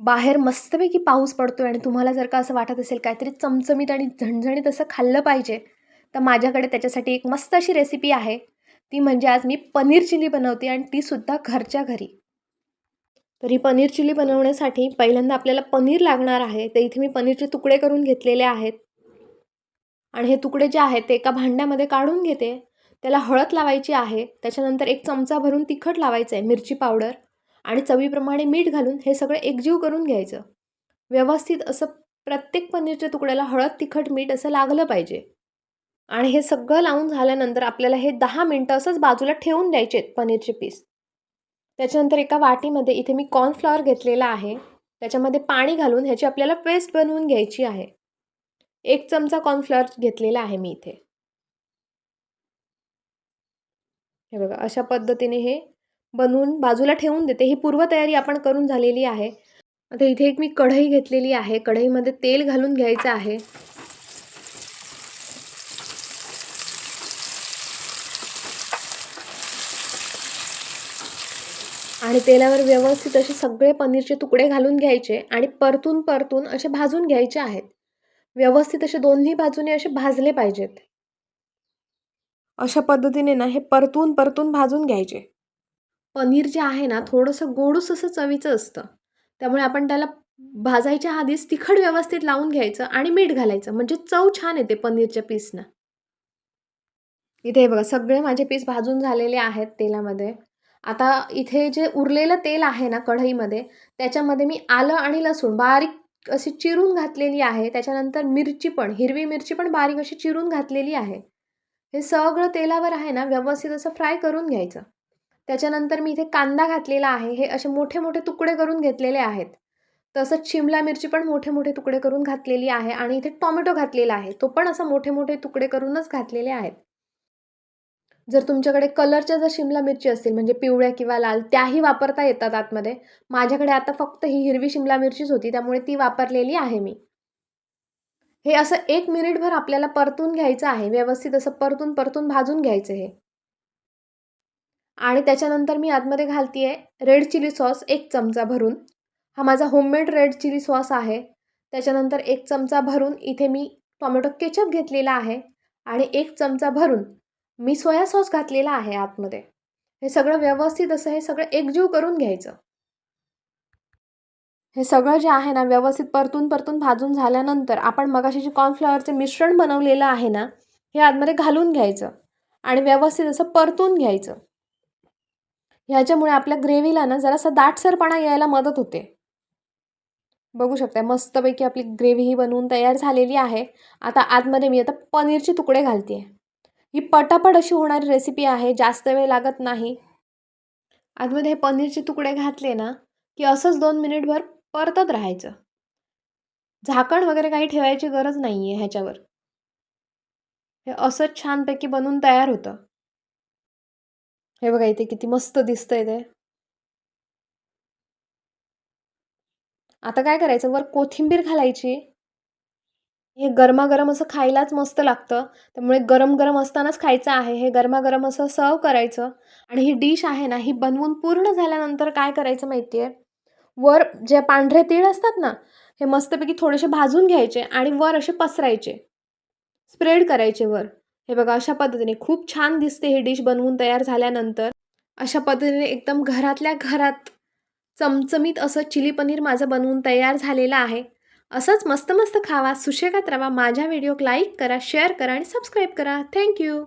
बाहेर मस्तपैकी पाऊस पडतो आहे आणि तुम्हाला जर का असं वाटत असेल काहीतरी चमचमीत आणि झणझणीत असं खाल्लं पाहिजे तर माझ्याकडे त्याच्यासाठी एक मस्त अशी रेसिपी आहे. ती म्हणजे आज मी पनीर चिली बनवते आणि तीसुद्धा घरच्या घरी. तर ही पनीर चिली बनवण्यासाठी पहिल्यांदा आपल्याला पनीर लागणार आहे तर इथे मी पनीरचे तुकडे करून घेतलेले आहेत. आणि हे तुकडे जे आहेत ते एका भांड्यामध्ये काढून घेते. त्याला हळद लावायची आहे त्याच्यानंतर एक चमचा भरून तिखट लावायचं आहे मिरची पावडर. आणि चवीप्रमाणे मीठ घालून हे सगळं एकजीव करून घ्यायचं. व्यवस्थित असं प्रत्येक पनीरच्या तुकड्याला हळद तिखट मीठ असं लागलं पाहिजे. आणि हे सगळं लावून झाल्यानंतर आपल्याला हे दहा मिनटं असंच बाजूला ठेवून द्यायचे आहेत पनीरचे पीस. त्याच्यानंतर एका वाटीमध्ये इथे मी कॉर्नफ्लॉवर घेतलेला आहे. त्याच्यामध्ये पाणी घालून ह्याची आपल्याला पेस्ट बनवून घ्यायची आहे. एक चमचा कॉर्नफ्लॉवर घेतलेला आहे मी इथे. हे बघा अशा पद्धतीने हे बनवून बाजूला ठेवून देते. ही पूर्वतयारी आपण करून झालेली आहे. आता इथे एक मी कढई घेतलेली आहे. कढईमध्ये तेल घालून घ्यायचं आहे. आणि तेलावर व्यवस्थित असे सगळे पनीरचे तुकडे घालून घ्यायचे आणि परतून परतून असे भाजून घ्यायचे आहेत. व्यवस्थित असे दोन्ही बाजूने असे भाजले पाहिजेत. अशा पद्धतीने ना हे परतून परतून भाजून घ्यायचे. पनीर जे आहे ना थोडंसं गोडूस असं चवीचं असतं. त्यामुळे आपण त्याला भाजायच्या आधीच तिखट व्यवस्थित लावून घ्यायचं आणि मीठ घालायचं. म्हणजे चव छान येते पनीरच्या पीसनं. इथे बघा सगळे माझे पीस भाजून झालेले आहेत तेलामध्ये. आता इथे जे उरलेलं तेल आहे ना कढईमध्ये त्याच्यामध्ये मी आलं आणि लसूण बारीक अशी चिरून घातलेली आहे. त्याच्यानंतर मिरची पण हिरवी मिरची पण बारीक अशी चिरून घातलेली आहे. हे सगळं तेलावर आहे ना व्यवस्थित असं फ्राय करून घ्यायचं. त्याच्यानंतर मी इथे कांदा घातलेला आहे. हे असे मोठे मोठे तुकडे करून घेतलेले आहेत. तसंच शिमला मिरची पण मोठे मोठे तुकडे करून घातलेली आहे आणि इथे टॉमॅटो घातलेला आहे. तो पण असा मोठे मोठे तुकडे करूनच घातलेले आहेत. जर तुमच्याकडे कलरच्या जर शिमला मिरची असतील म्हणजे पिवळ्या किंवा लाल त्याही वापरता येतात आतमध्ये. माझ्याकडे आता फक्त ही हिरवी शिमला मिरचीच होती त्यामुळे ती वापरलेली आहे मी. हे असं एक मिनिटभर आपल्याला परतून घ्यायचं आहे. व्यवस्थित असं परतून परतून भाजून घ्यायचं हे आणि त्याच्यानंतर मी आतमध्ये घालते आहे रेड चिली सॉस एक चमचा भरून. हा माझा होममेड रेड चिली सॉस आहे. त्याच्यानंतर एक चमचा भरून इथे मी टॉमॅटो केचप घेतलेला आहे आणि एक चमचा भरून मी सोया सॉस घातलेला आहे आतमध्ये. हे सगळं व्यवस्थित असं हे सगळं एकजीव करून घ्यायचं. हे सगळं जे आहे ना व्यवस्थित परतून परतून भाजून झाल्यानंतर आपण मगाशी जे कॉर्नफ्लॉवरचे मिश्रण बनवलेलं आहे ना हे आतमध्ये घालून घ्यायचं आणि व्यवस्थित असं परतून घ्यायचं. ह्याच्यामुळे आपल्या ग्रेव्हीला ना जरासा दाटसरपणा यायला मदत होते. बघू शकता मस्तपैकी आपली ग्रेव्ही ही बनवून तयार झालेली आहे. आता आतमध्ये मी आता पनीरचे तुकडे घालते ही पटापट अशी होणारी रेसिपी आहे जास्त वेळ लागत नाही. आतमध्ये हे पनीरचे तुकडे घातले ना की असंच दोन मिनिटभर परतत राहायचं. झाकण वगैरे काही ठेवायची गरज नाही आहे ह्याच्यावर. हे असंच छानपैकी बनवून तयार होतं. हे बघा इथे किती मस्त दिसतंय ते. आता काय करायचं? वर कोथिंबीर घालायची. हे गरमागरम असं खायलाच मस्त लागतं. त्यामुळे गरम गरम असतानाच खायचं आहे. हे गरमागरम असं सर्व करायचं. आणि ही डिश आहे ना ही बनवून पूर्ण झाल्यानंतर काय करायचं माहिती आहे वर जे पांढरे तीळ असतात ना हे मस्तपैकी थोडेसे भाजून घ्यायचे आणि वर असे पसरायचे. स्प्रेड करायचे वर. हे बघा अशा पद्धतीने खूप छान दिसते हे डिश बनवून तयार झाल्यानंतर. अशा पद्धतीने एकदम घरातल्या घरात चमचमीत असं चिली पनीर माझं बनवून तयार झालेलं आहे. असंच मस्त मस्त खावा सुशेगात राहा माझ्या व्हिडिओक लाईक करा शेअर करा आणि सबस्क्राईब करा. थँक्यू